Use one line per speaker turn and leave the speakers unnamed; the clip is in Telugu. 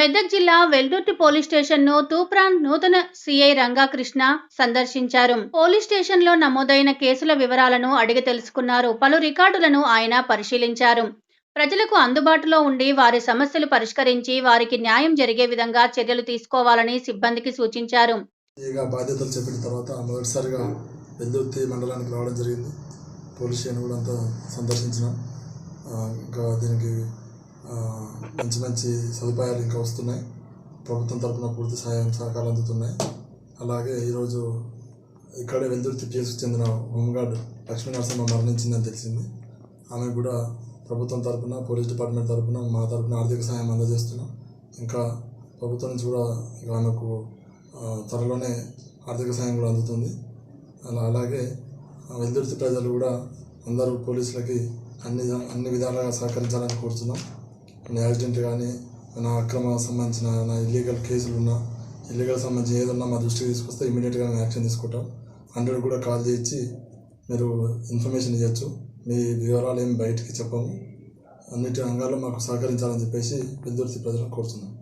మెదక్ జిల్లా వెల్దుర్తి పోలీస్ స్టేషన్ను తూప్రాన్ నూతన సిఐ రంగాకృష్ణ సందర్శించారు. పోలీస్ స్టేషన్లో నమోదైన కేసుల వివరాలను అడిగి తెలుసుకున్నారు. పలు రికార్డులను ఆయన పరిశీలించారు. ప్రజలకు అందుబాటులో ఉండి వారి సమస్యలు పరిష్కరించి వారికి న్యాయం జరిగే విధంగా చర్యలు తీసుకోవాలని సిబ్బందికి సూచించారు.
బాధ్యతలు చెప్పిన తర్వాత మొదటిసారిగా వెల్దుర్తి మండలానికి రావడం జరిగింది. పోలీస్ స్టేషన్ కూడా అంతా సందర్శించిన ఇంకా దీనికి మంచి మంచి సదుపాయాలు ఇంకా వస్తున్నాయి. ప్రభుత్వం తరపున పూర్తి సహాయం సహకారాలు అందుతున్నాయి. అలాగే ఈరోజు ఇక్కడే వెల్దుర్తి పిఎస్కి చెందిన హోంగార్డ్ లక్ష్మీ నరసింహ మరణించిందని తెలిసింది. ఆమె కూడా ప్రభుత్వం తరపున పోలీస్ డిపార్ట్మెంట్ తరపున మా తరపున ఆర్థిక సహాయం అందజేస్తున్నాం. ఇంకా ప్రభుత్వం నుంచి కూడా ఆమెకు త్వరలోనే ఆర్థిక సహాయం కూడా అందుతుంది. అలా అలాగే ఆ, వెల్దుర్తి ప్రజలు కూడా అందరూ పోలీసులకి అన్ని అన్ని విధాలుగా సహకరించాలని కోరుతున్నాం నా యాక్సిడెంట్ కానీ నా అక్రమ సంబంధించిన నా ఇల్లీగల్ కేసులు ఉన్నా ఇల్లీగల్ సంబంధించి ఏదన్నా మా దృష్టికి తీసుకొస్తే ఇమీడియట్గా మేము యాక్షన్ తీసుకుంటాం. హండ్రెడ్ కూడా కాల్ చేయించి మీరు ఇన్ఫర్మేషన్ ఇవ్వచ్చు మీ వివరాలు ఏమి బయటికి చెప్పము. అన్నిటి రంగాల్లో మాకు సహకరించాలని చెప్పేసి వెల్దుర్తి ప్రజలను కోరుతున్నాం.